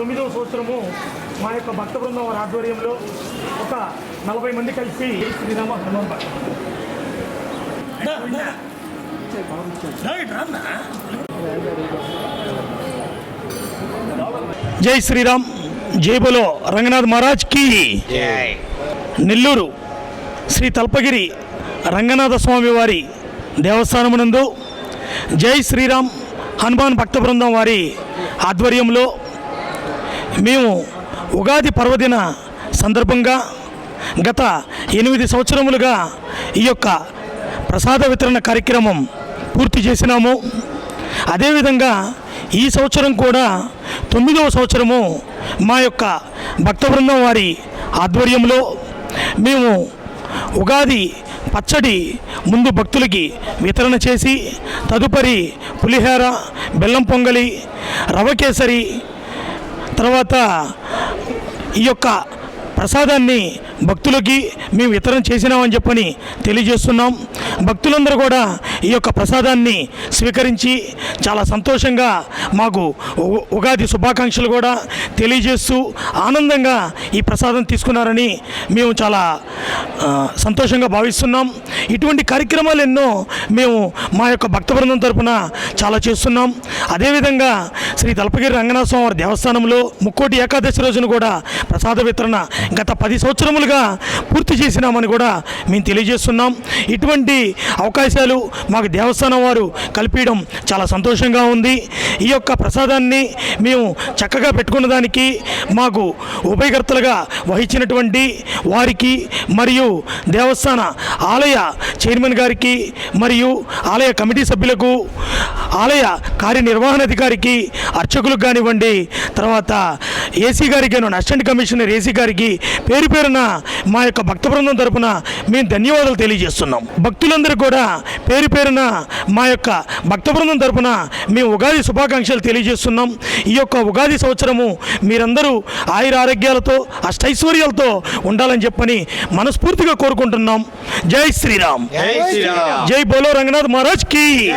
తొమ్మిదవ సంవత్సరము మా యొక్క భక్త బృందం వారి ఆధ్వర్యంలో ఒక నలభై మంది కలిసి శ్రీరామ హనుమాన్ జై శ్రీరామ్. జైబులో రంగనాథ్ మహారాజ్కి. నెల్లూరు శ్రీ తల్పగిరి రంగనాథ స్వామి వారి దేవస్థానమునందు జై శ్రీరామ్ హనుమాన్ భక్త బృందం వారి ఆధ్వర్యంలో మేము ఉగాది పర్వదిన సందర్భంగా గత ఎనిమిది సంవత్సరములుగా ఈ యొక్క ప్రసాద వితరణ కార్యక్రమం పూర్తి చేసినాము. అదేవిధంగా ఈ సంవత్సరం కూడా తొమ్మిదవ సంవత్సరము మా యొక్క భక్త బృందం వారి ఆధ్వర్యంలో మేము ఉగాది పచ్చడి ముందు భక్తులకి వితరణ చేసి తదుపరి పులిహోర బెల్లం పొంగలి రవ కేసరి తర్వాత ఈ యొక్క ప్రసాదాన్ని భక్తులకి మేము వితరణ చేసినామని చెప్పని తెలియజేస్తున్నాం. భక్తులందరూ కూడా ఈ యొక్క ప్రసాదాన్ని స్వీకరించి చాలా సంతోషంగా మాకు ఉగాది శుభాకాంక్షలు కూడా తెలియజేస్తూ ఆనందంగా ఈ ప్రసాదం తీసుకున్నారని మేము చాలా సంతోషంగా భావిస్తున్నాం. ఇటువంటి కార్యక్రమాలు ఎన్నో మేము మా యొక్క భక్త బృందం తరపున చాలా చేస్తున్నాం. అదేవిధంగా శ్రీ తలపగిరి రంగనాథ స్వామి దేవస్థానంలో ముక్కోటి ఏకాదశి రోజున కూడా ప్రసాద వితరణ గత పది సంవత్సరములుగా పూర్తి చేసినామని కూడా మేము తెలియజేస్తున్నాం. ఇటువంటి అవకాశాలు మాకు దేవస్థానం వారు కల్పించడం చాలా సంతోషంగా ఉంది. ఈ యొక్క ప్రసాదాన్ని మేము చక్కగా పెట్టుకున్న దానికి మాకు ఉభయకర్తలుగా వహించినటువంటి వారికి మరియు దేవస్థాన ఆలయ చైర్మన్ గారికి మరియు ఆలయ కమిటీ సభ్యులకు ఆలయ కార్యనిర్వహణాధికారికి అర్చకులకు కానివ్వండి తర్వాత ఏసీ గారికి అసిస్టెంట్ కమిషనర్ ఏసీ గారికి పేరు పేరున మా యొక్క భక్త బృందం తరపున మేము ధన్యవాదాలు తెలియజేస్తున్నాం. భక్తులందరూ కూడా పేరు పేరున మా యొక్క భక్త బృందం తరపున మేము ఉగాది శుభాకాంక్షలు తెలియజేస్తున్నాం. ఈ యొక్క ఉగాది సంవత్సరము మీరందరూ ఆయుర ఆరోగ్యాలతో అష్టైశ్వర్యాలతో ఉండాలని చెప్పని మనస్ఫూర్తిగా కోరుకుంటున్నాం. జై శ్రీరామ్. జై శ్రీరామ్. జై బోలో రంగనాథ్ మహారాజ్కి.